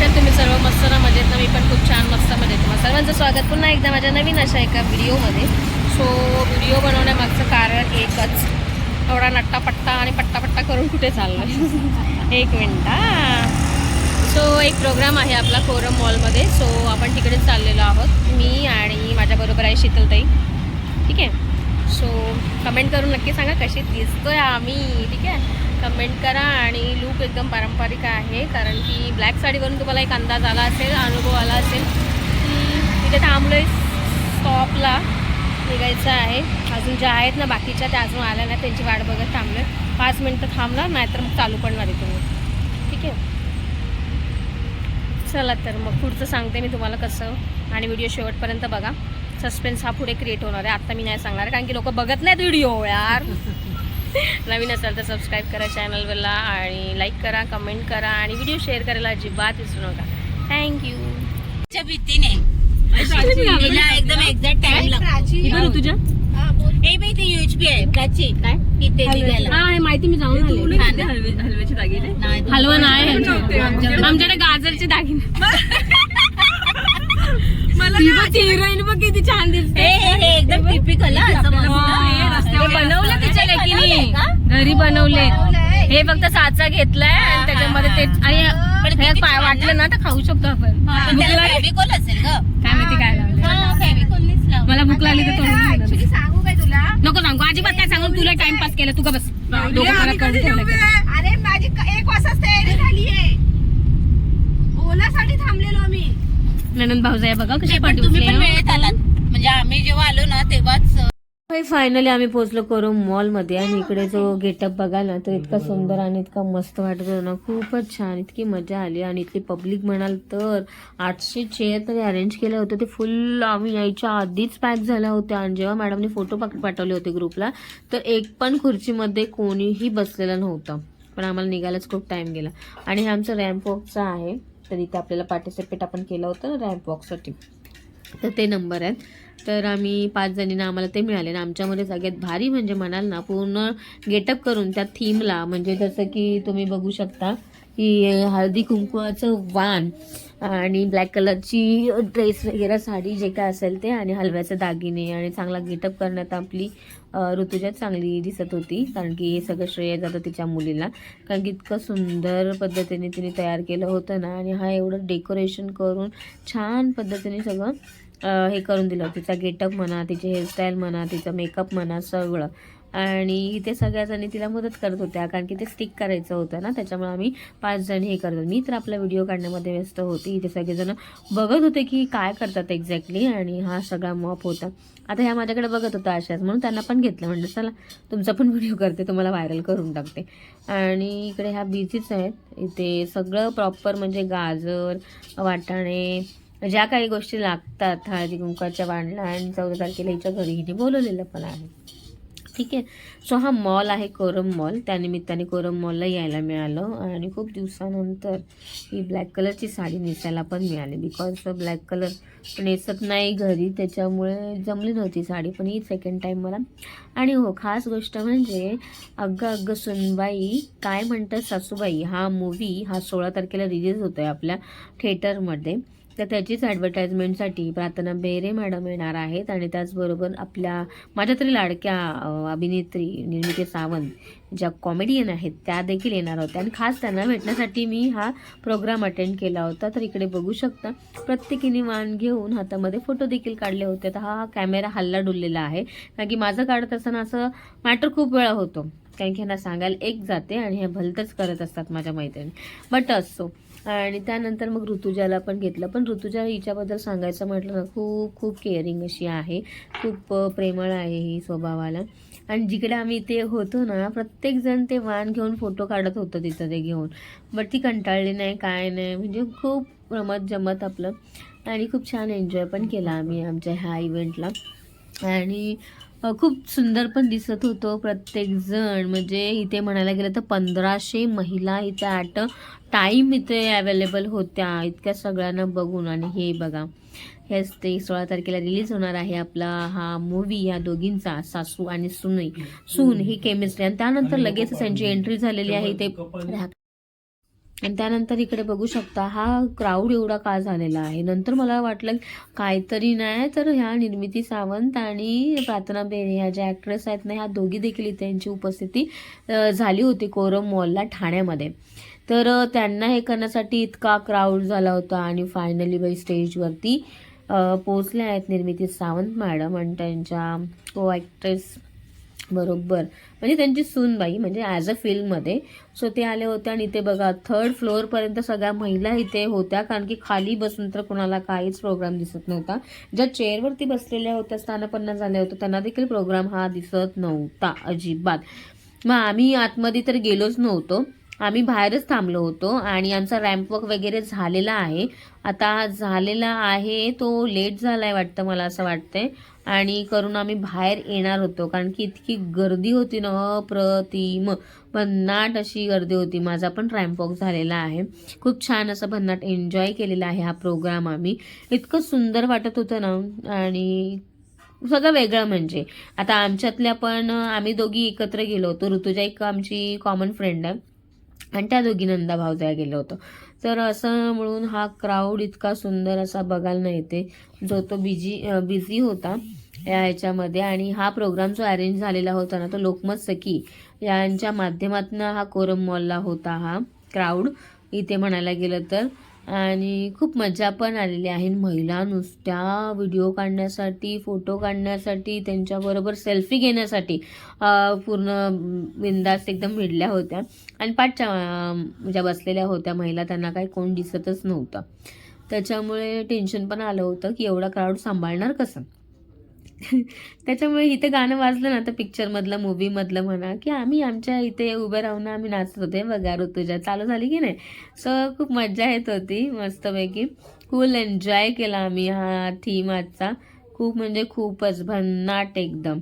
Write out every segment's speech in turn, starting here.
आहात तुम्ही सर्व मस्त ना मजेत ना मी पण खूप छान मस्त मजेत तुम्हाला सर्वांचं स्वागत पुन्हा एकदा माझ्या नवीन अशा एका व्हिडिओमध्ये. सो व्हिडिओ बनवण्यामागचं कारण एकच. एवढा नट्टापट्टा आणि पट्टापट्टा करून कुठे चाललं एक मिनिट सो एक प्रोग्राम आहे आपला कोरम मॉलमध्ये सो आपण तिकडेच चाललेलो आहोत. मी आणि माझ्याबरोबर आहे शीतलताई. ठीक आहे? सो कमेंट करून नक्की सांगा कशी दिसतोय आम्ही. ठीक आहे? कमेंट करा आणि लूक एकदम पारंपरिक आहे कारण की ब्लॅक साडीवरून तुम्हाला एक अंदाज आला असेल अनुभव आला असेल की तिथे थांबलो आहे स्टॉपला निघायचं आहे. अजून ज्या आहेत ना बाकीच्या त्या अजून आल्या नाही त्यांची वाट बघत थांबलो पाच मिनटं थांबणार नाहीतर मग चालू पण आहे तुम्ही. ठीक आहे? चला तर मग पुढचं सांगते मी तुम्हाला कसं. आणि व्हिडिओ शेवटपर्यंत बघा. सस्पेन्स हा पुढे क्रिएट होणार आहे. आत्ता मी नाही सांगणार कारण की लोक बघत नाहीत व्हिडिओ यार. नवीन असाल तर सबस्क्राईब करा चॅनलवरला आणि लाईक करा कमेंट करा आणि व्हिडिओ शेअर करायला अजिबात विसरू नका. थँक्यू भीतीने. एकदम एक्झॅक्ट टाइम लागतो तुझ्या? ए बाई ते युएचपी आहे. प्राची काय? इथे निघायला. हा हे माहिती मी जाऊन आले. हा ना? नाही, हलवा नाही. आमच्याकडे गाजरचे दागिने. हिरोईन बघ किती छान दिसते. हे हे हे एकदम टिपिकल. हे बनवलं तिच्या हे लेकीने? घरी बनवले हे फक्त साचा घेतलाय आणि त्याच्यामध्ये ते आणि हे वाटलं ना. तर खाऊ शकतो आपण. काय माहिती काय हा मला भूक लागली तर नको सांगू. अजिबात काय सांगू. तुला टाइमपास केला. तू का बस. आम्ही खराब करून ठेवलं का? अरे माझी क- एक वाजता तयारी झाली आहे ओलासाठी थांबलेलो आम्ही ननंद भाऊजाई बघा कशी तुम्ही पण. वेळेत आलात. म्हणजे आम्ही जेव्हा आलो ना तेव्हाच फायनली आम्ही पोहोचलो करू मॉलमध्ये आणि इकडे जो गेटअप बघायला तो इतका सुंदर आणि इतका मस्त वाटत होता ना खूपच छान इतकी मजा आली. आणि इथली पब्लिक म्हणाल तर आठशे चेअर तरी अरेंज केले होते. ते फुल आम्ही यायच्या आधीच पॅक झाल्या होत्या. आणि जेव्हा मॅडमने फोटो पाठवले होते ग्रुपला तर एक पण खुर्चीमध्ये कोणीही बसलेलं नव्हतं. पण आम्हाला निघायलाच खूप टाइम गेला. आणि हे आमचं रॅम्प वॉकचं आहे. तर इथे आपल्याला पार्टिसिपेट आपण केलं होतं रॅम्प वॉकसाठी तर ते नंबर आहेत. तर आम्ही पाच जणींना आम्हाला ते मिळाले. ना आमच्यामध्ये सगळ्यात भारी म्हणजे म्हणाल ना पूर्ण गेटअप करून त्या थीमला म्हणजे जसं की तुम्ही बघू शकता की हळदी कुंकवाचं वाण. आणि ब्लॅक कलरची ड्रेस वगैरे साडी जे काय असेल ते आणि हलव्याचे दागिने आणि चांगला गेटअप करण्यात आपली ऋतुजा चांगली दिसत होती. कारण की हे सगळं श्रेय जातं तिच्या मुलीला. कारण की इतकं सुंदर पद्धतीने तिने तयार केलं होतं ना. आणि हा एवढं डेकोरेशन करून छान पद्धतीने सगळं हे करून दिलं तिचा गेटअप म्हणा तिचे हेअरस्टाईल म्हणा तिचा मेकअप म्हणा सगळं. आणि इथे सगळ्या जणी तिला मदत करत होत्या कारण की ते स्टिक करायचं होतं ना त्याच्यामुळे आम्ही पाच जण हे करतो मी तर आपला व्हिडिओ काढण्यामध्ये व्यस्त होती. इथे सगळेजण बघत होते की काय करतात एक्झॅक्टली आणि हा सगळा मॉप होता. आता ह्या माझ्याकडे बघत होता अशाच म्हणून त्यांना पण घेतलं. म्हणजे चला तुमचा पण व्हिडिओ करते तुम्हाला व्हायरल करून टाकते. आणि इकडे ह्या बिझीच आहेत. इथे सगळं प्रॉपर म्हणजे गाजर वाटाणे ज्या काही गोष्टी लागतात हळदी कुंकाच्या वाढला आणि चौदा तारखेला हिच्या घरी हिने बोलवलेलं पण आहे. ठीक आहे. सो हा मॉल आहे कोरम मॉल त्यानिमित्ताने कोरम मॉलला यायला मिळालं. आणि खूप दिवसानंतर ही ब्लॅक कलरची साडी नेसायला पण मिळाली. बिकॉज ब्लॅक कलर नेसत नाही घरी त्याच्यामुळे जमली नव्हती साडी. पण ही सेकंड टाईम मला. आणि हो खास गोष्ट म्हणजे अग्ग अग्ग सुनबाई काय म्हणतात सासूबाई? हा मूवी हा सोळा तारखेला रिलीज होतोय आपल्या थिएटरमध्ये तर त्याचीच ॲडव्हर्टाईजमेंटसाठी प्रार्थना बेरे मॅडम येणार आहेत आणि त्याचबरोबर आपल्या माझ्या तरी लाडक्या अभिनेत्री निर्मिती सावंत ज्या कॉमेडियन आहेत त्या देखील येणार होत्या. आणि खास त्यांना भेटण्यासाठी मी हा प्रोग्राम अटेंड केला होता. तर इकडे बघू शकता प्रत्येकीने वाण घेऊन हातामध्ये फोटो देखील काढले होते. तर हा कॅमेरा हल्ला डुललेला आहे. कारण की माझं काढत असताना असं मॅटर खूप वेळा होतो. कारण की ह्यांना सांगायला एक जाते आणि हे भलतंच करत असतात माझ्या मैत्रिणी. बट असो आणि त्यानंतर मग ऋतुजाला पण घेतलं. पण ऋतुजा हिच्याबद्दल सांगायचं म्हटलं ना खूप खूप केअरिंग अशी आहे. खूप प्रेमळ आहे ही स्वभावाला. आणि जिकडे आम्ही ते होतो ना प्रत्येकजण ते वाण घेऊन फोटो काढत होतं तिथं ते घेऊन. बट ती कंटाळली नाही काय नाही. म्हणजे खूप रमत जमत आपलं. आणि खूप छान एन्जॉय पण केला आम्ही आमच्या ह्या इव्हेंटला आणि खूप सुंदर पण दिसत होतो प्रत्येकजण. म्हणजे इथे म्हणायला गेलं तर पंधराशे महिला इथे ॲट अ टाईम इथे अवेलेबल होत्या. इतक्या सगळ्यांना बघून. आणि हे बघा हेच ते सोळा तारखेला रिलीज होणार आहे आपला हा मूवी या दोघींचा सासू आणि सुनई. सून ही केमिस्ट्री आणि त्यानंतर लगेचच त्यांची एंट्री झालेली आहे. ते आणि त्यानंतर इकडे बघू शकता हा क्राऊड एवढा का झालेला आहे? नंतर मला वाटलं काहीतरी नाही तर ह्या निर्मिती सावंत आणि प्रार्थना बेरे ह्या ज्या ॲक्ट्रेस आहेत ना ह्या दोघी देखील इथे यांची उपस्थिती झाली होती कोरम मॉलला ठाण्यामध्ये. तर त्यांना हे करण्यासाठी इतका क्राऊड झाला होता आणि फायनली बाई स्टेजवरती पोचल्या आहेत निर्मिती सावंत मॅडम आणि त्यांच्या को ॲक्ट्रेस बरोबर. म्हणजे त्यांची सूनबाई म्हणजे ॲज अ फिल्ममध्ये सो ते आले होते आणि इथे बघा थर्ड फ्लोअरपर्यंत सगळ्या महिला इथे होत्या कारण की खाली बसून तर कोणाला काहीच प्रोग्राम दिसत नव्हता. ज्या चेअरवरती बसलेल्या होत्या स्थानपन्न झाल्या होत्या त्यांना देखील प्रोग्राम हा दिसत नव्हता अजिबात. मग आम्ही आतमध्ये तर गेलोच नव्हतो. आम्ही बाहेरच थांबलो होतो आणि आमचा रॅम्पवर्क वगैरे झालेला आहे. आता झालेला आहे तो लेट झाला आहे वाटतं मला असं वाटतंय. आणि करून आम्ही बाहेर येणार होतो कारण की इतकी गर्दी होती ना अप्रतिम. भन्नाट अशी गर्दी होती. माझा पण रॅम्पवॉक झालेला आहे. खूप छान असं भन्नाट एन्जॉय केलेला आहे हा प्रोग्राम आम्ही. इतकं सुंदर वाटत होतं ना आणि सगळं वेगळं म्हणजे. आता आमच्यातल्या पण आम्ही दोघी एकत्र गेलो होतो. ऋतुजा एक आमची कॉमन फ्रेंड आहे. आणि त्या दोघी नंदा भावजया गेलो होतो. तर असं म्हणून हा क्राऊड इतका सुंदर असा बघायला नाही येते. जो तो बिजी बिझी होता या ह्याच्यामध्ये आणि हा प्रोग्राम जो अरेंज झालेला होता ना तो लोकमत सखी यांच्या माध्यमातून हा कोरम मॉलला होता हा क्राऊड इथे म्हणायला गेलं तर आणि खूप मजा पण आलेली आहे. महिला नुसत्या व्हिडिओ काढण्यासाठी फोटो काढण्यासाठी त्यांच्याबरोबर सेल्फी घेण्यासाठी पूर्ण बिंदास एकदम भिडल्या होत्या. आणि पाठच्या ज्या बसलेल्या होत्या महिला त्यांना काही कोण दिसतच नव्हतं. त्याच्यामुळे टेन्शन पण आलं होतं की एवढा क्राऊड सांभाळणार कसं? त्याच्यामुळे इथे गाणं वाजलं ना तर पिक्चरमधलं मूवीमधलं म्हणा की आम्ही आमच्या इथे उभे राहून आम्ही नाचत होते बघा ऋतुजा चालू झाली की नाही? सो खूप मजा येत होती मस्तपैकी. फुल एन्जॉय केला आम्ही हा थीम आजचा. खूप म्हणजे खूपच भन्नाट एकदम.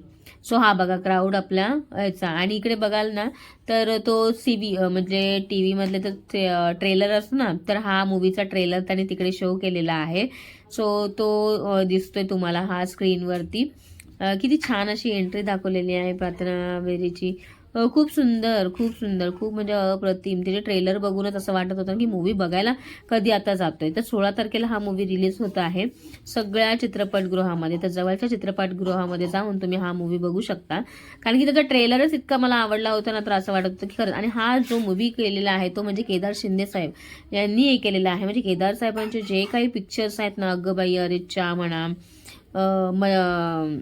सो हा बघा क्राऊड आपला याचा. आणि इकडे बघाल ना तर तो सी व्ही म्हणजे टी व्हीमधले तर ट्रेलर असतो ना तर हा मूवीचा ट्रेलर त्याने तिकडे शो केलेला आहे. सो तो दिसतोय तुम्हाला हा स्क्रीनवरती किती छान अशी एंट्री दाखवलेली आहे प्रार्थना बेरीची खूप सुंदर खूप सुंदर खूप म्हणजे अप्रतिम. तिचे ट्रेलर बघूनच असं वाटत होतं की मूवी बघायला कधी आता जातोय. तर सोळा तारखेला हा मूवी रिलीज होत आहे. सगळ्या चित्रपटगृहामध्ये तर जवळच्या चित्रपटगृहामध्ये जाऊन तुम्ही हा मूवी बघू शकता. कारण की त्याचा ट्रेलरच इतका मला आवडला होता ना तर असं वाटत होतं की खरंच. आणि हा जो मूवी केलेला आहे तो म्हणजे केदार शिंदे साहेब यांनी हे केलेला आहे. म्हणजे केदार साहेबांचे जे काही पिक्चर्स आहेत ना अगबाई अरेच्चा म्हणा म-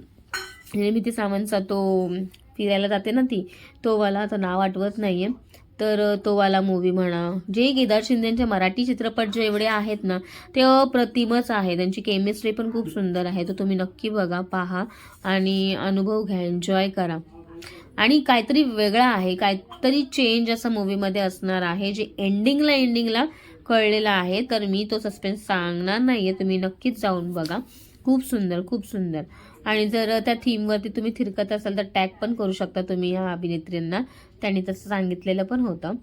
निर्मिती सावंतचा तो फिरायला जाते ना ती. तो वाला आता नाव आठवत नाही आहे तर तो वाला मूवी म्हणा जे केदार शिंदेचे मराठी चित्रपट जे एवढे आहेत ना ते अप्रतिमच आहे त्यांची केमिस्ट्री पण खूप सुंदर आहे. तर तुम्ही नक्की बघा पहा आणि अनुभव घ्या एन्जॉय करा. आणि काहीतरी वेगळं आहे काहीतरी चेंज असं मूवीमध्ये असणार आहे जे एंडिंगला एंडिंगला कळलेलं आहे. तर मी तो सस्पेन्स सांगणार नाही आहे तुम्ही नक्कीच जाऊन बघा. खूप सुंदर खूप सुंदर. आणि जर त्या थीमवरती तुम्ही थिरकत असाल तर टॅग पण करू शकता तुम्ही ह्या अभिनेत्रींना. त्यांनी तसं सांगितलेलं पण होतं.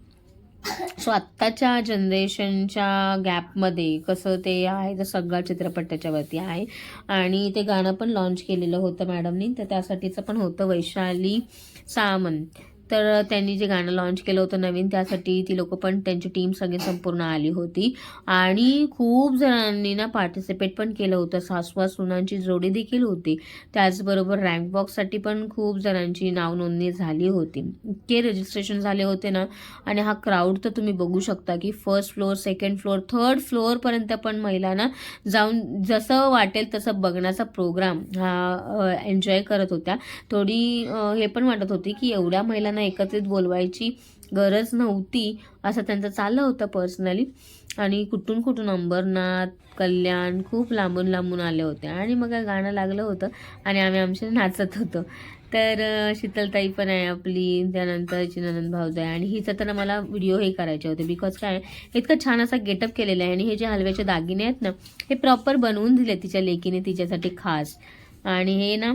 सो आत्ताच्या जनरेशनच्या गॅपमध्ये कसं ते आहे तर सगळा चित्रपट त्याच्यावरती आहे. आणि ते गाणं पण लॉन्च केलेलं होतं मॅडमनी तर त्यासाठीचं पण होतं वैशाली सामंत. तर त्यांनी जे गाणं लॉन्च केलं होतं नवीन त्यासाठी ती लोकं पण त्यांची टीम सगळी संपूर्ण आली होती. आणि खूप जणांनी ना पार्टिसिपेट पण केलं होतं. सासवा सुनांची जोडी देखील होती. त्याचबरोबर रँक बॉक्ससाठी पण खूप जणांची नाव नोंदणी झाली होती. इतके रजिस्ट्रेशन झाले होते ना. आणि हा क्राऊड तर तुम्ही बघू शकता की first floor second floor third फ्लोअरपर्यंत पण महिलांना जाऊन जसं वाटेल तसं बघण्याचा प्रोग्राम हा एन्जॉय करत होत्या. थोडी हे पण वाटत होती की एवढ्या सगळ्यांना एकत्रित बोलवायची गरज नव्हती असं त्यांचं चाललं होतं पर्सनली आणि कुठून कुठून अंबरनाथ कल्याण खूप लांबून लांबून आले होते. आणि मग गाणं लागलं होतं आणि आम्ही आमचे नाचत होतो. तर शीतलताई पण आहे आपली त्यानंतर चिनानंद भाऊज आहे. आणि हिचं तर मला व्हिडिओ हे करायचे होते. बिकॉज काय इतकं छान असा गेटअप केलेला आहे. आणि हे जे हलव्याचे दागिने आहेत ना हे प्रॉपर बनवून दिले तिच्या लेकीने तिच्यासाठी खास. आणि हे ना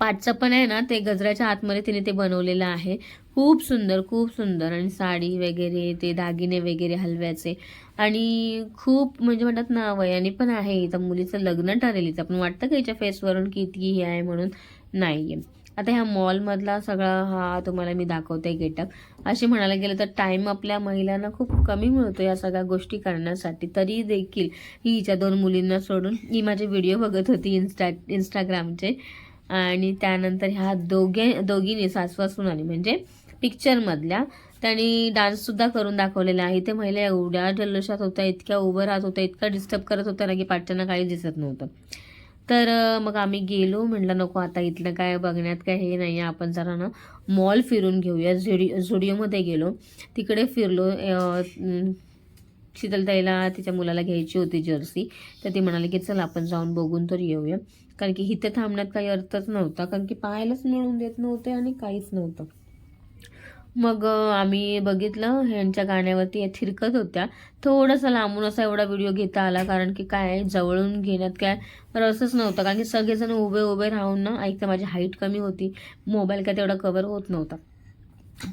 पाठचं पण आहे ना ते गजऱ्याच्या आतमध्ये तिने ते बनवलेलं आहे. खूप सुंदर खूप सुंदर. आणि साडी वगैरे ते दागिने वगैरे हलव्याचे. आणि खूप म्हणजे म्हणतात ना वयाने पण आहे इथं. मुलीचं लग्न ठरेल हिचं पण वाटतं का हिच्या फेसवरून किती हे आहे म्हणून? नाही आता ह्या मॉलमधला सगळा हा तुम्हाला मी दाखवते गेटअप. असे म्हणायला गेलं तर टाईम आपल्या महिलांना खूप कमी मिळतो या सगळ्या गोष्टी करण्यासाठी. तरी देखील ही हिच्या दोन मुलींना सोडून ही माझे व्हिडिओ बघत होती इन्स्टा इंस्टाग्रामचे आणि त्यानंतर ह्या दोघे दोघींनी सासवासून आली म्हणजे पिक्चरमधल्या त्यांनी डान्ससुद्धा करून दाखवलेला आहे. ते महिला एवढ्या जल्लोषात होत्या इतक्या उभं राहत होत्या इतका डिस्टर्ब करत होत्या ना की पाठच्यांना काही दिसत नव्हतं. तर मग आम्ही गेलो म्हटलं नको आता इथलं काय बघण्यात काय हे नाही आहे आपण जरा ना मॉल फिरून घेऊया. झुडिओ झुडिओमध्ये गेलो. तिकडे फिरलो शीतलताईला तिच्या मुलाला घ्यायची होती जर्सी तर ती म्हणाली की चल आपण जाऊन बघून तर येऊया. कारण की इथे थांबण्यात काही अर्थच नव्हता. कारण की पाहायलाच मिळून देत नव्हते आणि काहीच नव्हतं. मग आम्ही बघितलं ह्यांच्या गाण्यावरती या थिरकत होत्या. थोडासा लांबून असा एवढा व्हिडिओ घेता आला कारण की काय जवळून घेण्यात काय रसच नव्हता. कारण की सगळेजण उभे उभे राहून ना ऐकतं माझी हाईट कमी होती. मोबाईल काय तेवढा कवर होत नव्हता.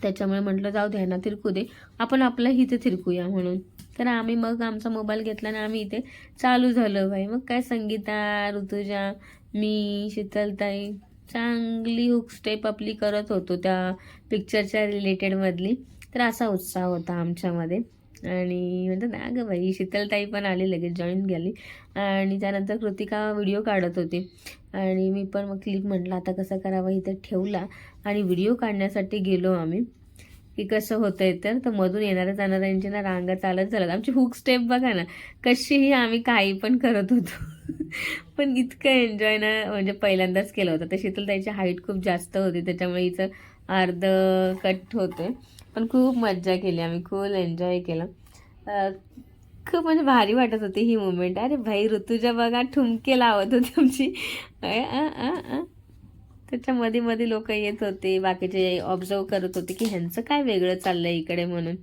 त्याच्यामुळे म्हटलं जाऊ द्या ना थिरकू दे. आपण आपलं इथे थिरकूया म्हणून. तर आम्ही मग आमचा मोबाईल घेतला आणि आम्ही इथे चालू झालो. बाई मग काय संगीता ऋतुजा मी शीतलताई चांगली हुक स्टेप आपली करत होतो त्या पिक्चरच्या रिलेटेडमधली तर असा उत्साह होता आमच्यामध्ये. आणि म्हणतात ना अगं बाई शीतलताई पण आली लगेच जॉईन झाली आणि त्यानंतर कृतिका व्हिडिओ काढत होती. आणि मी पण मग क्लिप म्हटलं आता कसं करावं इथे ठेवला. आणि व्हिडिओ काढण्यासाठी गेलो आम्ही. की कसं होतंय तर तर मधून येणाऱ्या जाणाऱ्यांची ना रांगा चालत चालत आमची हुक स्टेप बघा ना कशीही आम्ही काही पण करत होतो. पण इतकं एन्जॉय ना म्हणजे पहिल्यांदाच केलं होतं. तर शीतल त्याची हाईट खूप जास्त होती त्याच्यामुळे हिचं अर्ध कट होतं. पण खूप मज्जा केली आम्ही खूप एन्जॉय केलं. खूप म्हणजे भारी वाटत होती ही मुमेंट अरे भाई ऋतुजा बघा ठुमके लावत होती आमची. अ. त्याच्या मध्ये मध्ये लोक येत होते बाकीचे ऑब्झर्व करत होते की ह्यांचं काय वेगळं चाललंय इकडे म्हणून.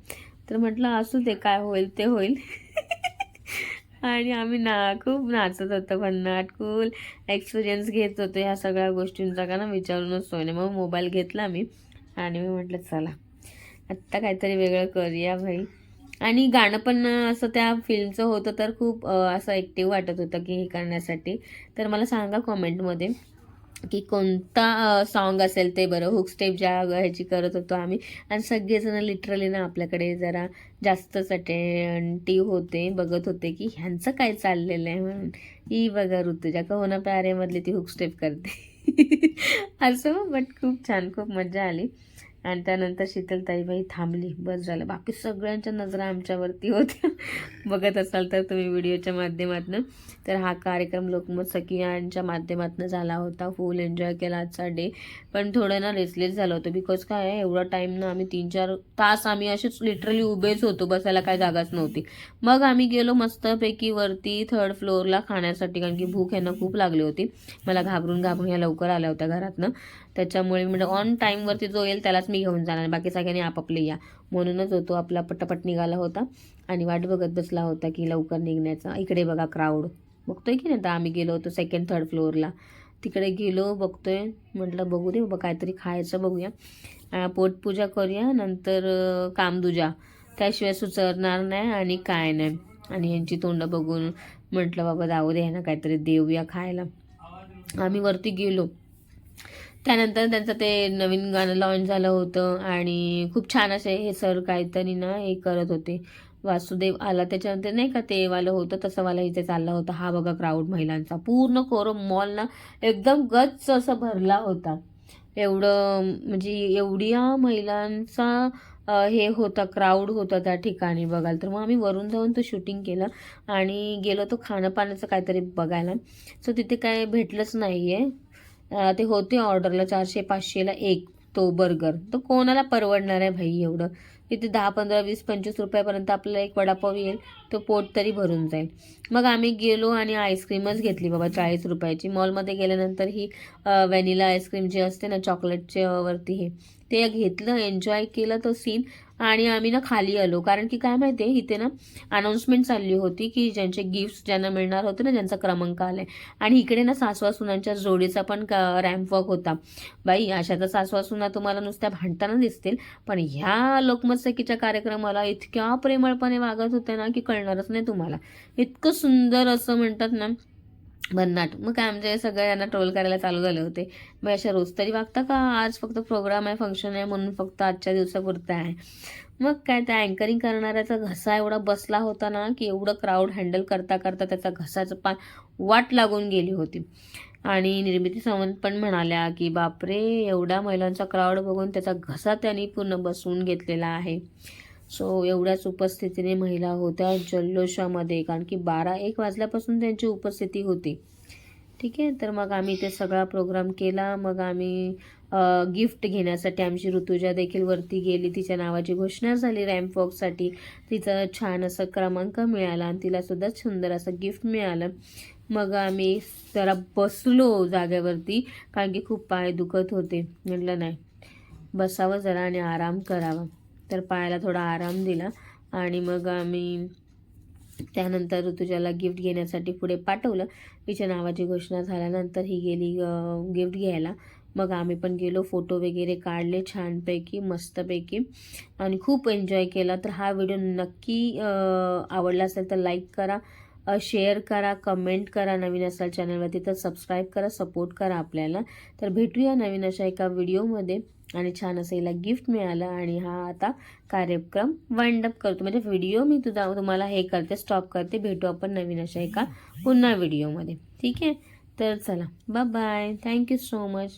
तर म्हटलं असू दे काय होईल ते होईल. आणि आम्ही ना खूप नाचत होतो भन्नाट कूल एक्सपिरियन्स घेत होतो ह्या सगळ्या गोष्टींचा. का ना विचारूनच सोय मग मोबाईल घेतला मी आणि मी म्हटलं चला आत्ता काहीतरी वेगळं करूया भाई. आणि गाणं पण असं त्या फिल्मचं होतं तर खूप असं ॲक्टिव्ह वाटत होतं की हे करण्यासाठी. तर मला सांगा कॉमेंटमध्ये की कोणता सॉन्ग असेल ते बरं. हुक स्टेप ज्या ह्याची करत होतो आम्ही. आणि सगळेजण लिटरली ना आपल्याकडे जरा जास्तच अटेंटिव्ह होते बघत होते की ह्यांचं काय चाललेलं आहे म्हणून. ही बघा ऋतुजा कहोना प्यारेमधली ती हुक स्टेप करते. असं बट खूप छान खूप मजा आली. आणि त्यानंतर शीतलताईबाई थांबली. बस झालं. बाकी सगळ्यांच्या नजरा आमच्यावरती होत्या. बघत असाल तर तुम्ही व्हिडिओच्या माध्यमातून. तर हा कार्यक्रम लोकमत सखियांच्या माध्यमातून झाला होता. फुल एन्जॉय केला आजचा डे पण थोडं ना रेसलेस झालं होतं. बिकॉज काय आहे एवढा टाईम ना आम्ही तीन चार तास आम्ही असेच लिटरली उभेच होतो. बसायला काय जागाच नव्हती. मग आम्ही गेलो मस्तपैकी वरती थर्ड फ्लोअरला खाण्यासाठी. कारण की भूक यांना खूप लागली होती. मला घाबरून घाबरून ह्या लवकर आल्या होत्या घरातनं. त्याच्यामुळे म्हणजे ऑन टाईमवरती जो येईल त्यालाच मी घेऊन जाणार बाकी सगळ्यांनी आपापले या. म्हणूनच होतो आपला पटापट निघाला होता. आणि वाट बघत बसला होता की लवकर निघण्याचा. इकडे बघा क्राऊड बघतोय की नाही आता? आम्ही गेलो होतो सेकंड थर्ड फ्लोअरला तिकडे गेलो बघतोय. म्हटलं बघू दे बाबा काहीतरी खायचं बघूया. पोटपूजा करूया. नंतर कामदुजा. त्याशिवाय सुचरणार नाही आणि काय नाही. आणि यांची तोंड बघून म्हटलं बाबा जाऊ दे ना काहीतरी देऊया खायला. आम्ही वरती गेलो. त्यानंतर त्यांचं ते नवीन गाणं लॉन्च झालं होतं आणि खूप छान असे हे सर काहीतरी ना हे करत होते. वासुदेव आला त्याच्यानंतर नाही का ते वालं होतं तसं वाला इथे चालला होता. हा बघा क्राऊड महिलांचा. पूर्ण कोरम मॉल ना एकदम गच्च असं भरला होता. एवढं म्हणजे एवढ्या महिलांचा हे होता क्राऊड होता त्या ठिकाणी बघायला. तर मग आम्ही वरून जाऊन तो शूटिंग केलं आणि गेलो तो खाणं पाण्याचं काहीतरी बघायला. सो तिथे काय भेटलंच नाही आहे ते होते ऑर्डरला चारशे पाचशेला एक तो बर्गर. तर कोणाला परवडणार आहे भाई एवढं? तिथे दहा पंधरा वीस पंचवीस रुपयापर्यंत आपल्याला एक वडापाव येईल तो पोट तरी भरून जाईल. मग आम्ही गेलो आणि आईस्क्रीमच घेतली बाबा चाळीस रुपयाची. मॉलमध्ये गेल्यानंतर ही व्हॅनिला आईस्क्रीम जी असते ना चॉकलेटच्या वरती हे ते घेतलं एन्जॉय केलं तो सीन. आणि आम्ही ना खाली आलो. कारण की काय माहिती आहे इथे ना अनाऊन्समेंट चालली होती की ज्यांचे गिफ्ट्स ज्यांना मिळणार होते ना ज्यांचा क्रमांक आलाय. आणि इकडे ना सासवा सुनांच्या जोडीचा पण रॅम्प वॉक होता. बाई अशा तर सासवा सुना तुम्हाला नुसत्या भांडताना दिसतील पण ह्या लोकमत सखीच्या कार्यक्रमाला इतक्या प्रेमळपणे वागत होत्या ना की कळणारच नाही तुम्हाला. इतकं सुंदर असं म्हणतात ना भन्नाट. मग काय आमचे सगळे यांना ट्रोल करायला चालू झाले होते. मग अशा रोज तरी वागता का? आज फक्त प्रोग्राम आहे फंक्शन आहे म्हणून फक्त आजच्या दिवसापुरतं आहे. मग काय त्या अँकरिंग करणाऱ्याचा घसा एवढा बसला होता ना की एवढं क्राऊड हँडल करता करता त्याचा घसाचं पान वाट लागून गेली होती. आणि निर्मिती सावंत पण म्हणाल्या की बापरे एवढ्या महिलांचा क्राऊड बघून त्याचा घसा त्यांनी पूर्ण बसवून घेतलेला आहे. सो एवढ्याच उपस्थितीने महिला होत्या जल्लोषामध्ये कारण की बारा एक वाजल्यापासून त्यांची उपस्थिती होती. ठीक आहे तर मग आम्ही ते सगळा प्रोग्राम केला. मग आम्ही गिफ्ट घेण्यासाठी आमची ऋतुजा देखील वरती गेली. तिच्या नावाची घोषणा झाली रॅम्प तिचा तिचं छान असं क्रमांक मिळाला आणि तिलासुद्धा सुंदर असं गिफ्ट मिळालं. मग आम्ही जरा बसलो जागेवरती कारण की खूप पाय दुखत होते. म्हटलं नाही बसावं जरा आणि आराम करावा. तर पायाला थोडा आराम दिला. आणि मग आम्ही त्यानंतर ऋतुजाला गिफ्ट घेण्यासाठी पुढे पाठवलं. तिच्या नावाची घोषणा झाल्यानंतर ही गेली गिफ्ट घ्यायला. मग आम्ही पण गेलो फोटो वगैरे काढले छानपैकी मस्तपैकी. आणि खूप एन्जॉय केला. तर हा व्हिडिओ नक्की आवडला असेल तर लाईक करा शेअर करा कमेंट करा. नवीन असाल चॅनलवरती तर सबस्क्राईब करा सपोर्ट करा आपल्याला. तर भेटूया नवीन अशा एका व्हिडिओमध्ये आणि छान असं हिला गिफ्ट मिळालं आणि हा आता कार्यक्रम वाइंड अप करतो. म्हणजे व्हिडिओ मी तुझा तुम्हाला हे करते स्टॉप करते. भेटू आपण नवीन अशा एका पुन्हा व्हिडिओमध्ये ठीक आहे? तर चला. Bye bye thank you so much